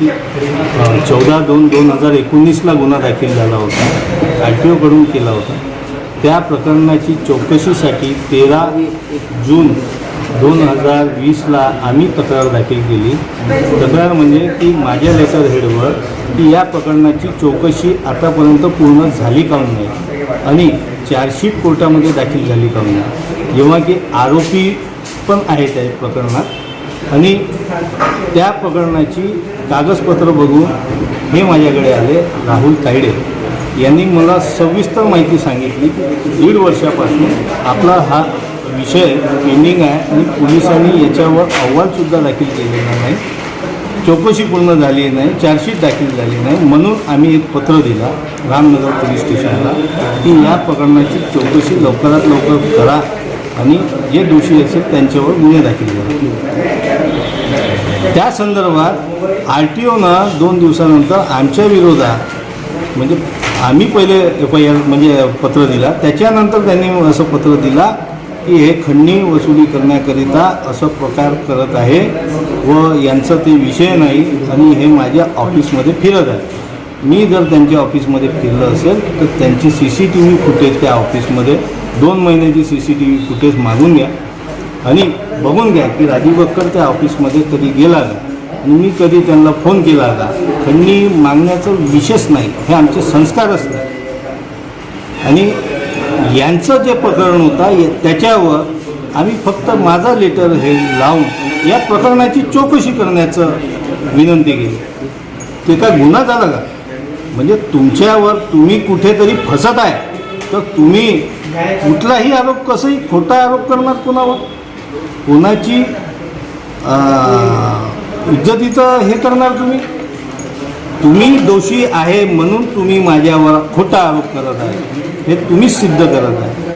की चौदा दोन दोन हजार एकोणीसला गुन्हा दाखल झाला होता. आर टी ओकडून केला होता. त्या प्रकरणाची चौकशीसाठी तेरा जून दोन हजार वीसला आम्ही तक्रार दाखल केली. तक्रार म्हणजे की माझ्या लेटर हेडवर की या प्रकरणाची चौकशी आतापर्यंत पूर्ण झाली काऊन नाही आणि चार्जशीट कोर्टामध्ये दाखल झाली काऊन नाही. जेव्हा की आरोपी पण आहेत त्या प्रकरणात. आणि त्या प्रकरणाची कागदपत्र बघून हे माझ्याकडे आले राहुल तायडे. यांनी मला सविस्तर माहिती सांगितली. की दीड वर्षापासून आपला हा विषय पेंडिंग आहे आणि पोलिसांनी याच्यावर अहवालसुद्धा दाखल केलेला नाही. चौकशी पूर्ण झाली नाही. चार्जशीट दाखल झाली नाही. म्हणून आम्ही एक पत्र दिला रामनगर पोलीस स्टेशनला की या प्रकरणाची चौकशी लवकरात लवकर करा आणि जे दोषी असेल त्यांच्यावर गुन्हे दाखल करा. त्या संदर्भात आर टी ओनं दोन दिवसानंतर आमच्या विरोधात म्हणजे आम्ही पहिले एफ आय आर म्हणजे पत्र दिला त्याच्यानंतर त्यांनी असं पत्र दिला की हे खंडणी वसुली करण्याकरिता असं प्रकार करत आहे व यांचं ते विषय नाही आणि हे माझ्या ऑफिसमध्ये फिरत आहे. मी जर त्यांच्या ऑफिसमध्ये फिरलं असेल तर त्यांची C C T V footage त्या ऑफिसमध्ये दोन महिन्याची C C T V footage मागून घ्या. आणि बघून घ्या की राजीव बक्कर त्या ऑफिसमध्ये कधी गेला आणि मी कधी त्यांना फोन केला होता. खंडणी मागण्याचं विशेष नाही. हे आमचे संस्कारच नाही आणि यांचं जे प्रकरण होता या- त्याच्यावर आम्ही फक्त माझा लेटर हे लावून या प्रकरणाची चौकशी करण्याचं विनंती केली. ते काय गुन्हा झाला का? म्हणजे तुमच्यावर तुम्ही कुठेतरी फसत आहे. तर तुम्ही कुठलाही आरोप कसंही खोटा आरोप करणार कोणावर? कोणाची इज्जतीचं हे करणार तुम्ही? तुम्ही दोषी आहे म्हणून तुम्ही माझ्यावर खोटा आरोप करत आहे. हे तुम्हीच सिद्ध करत आहे.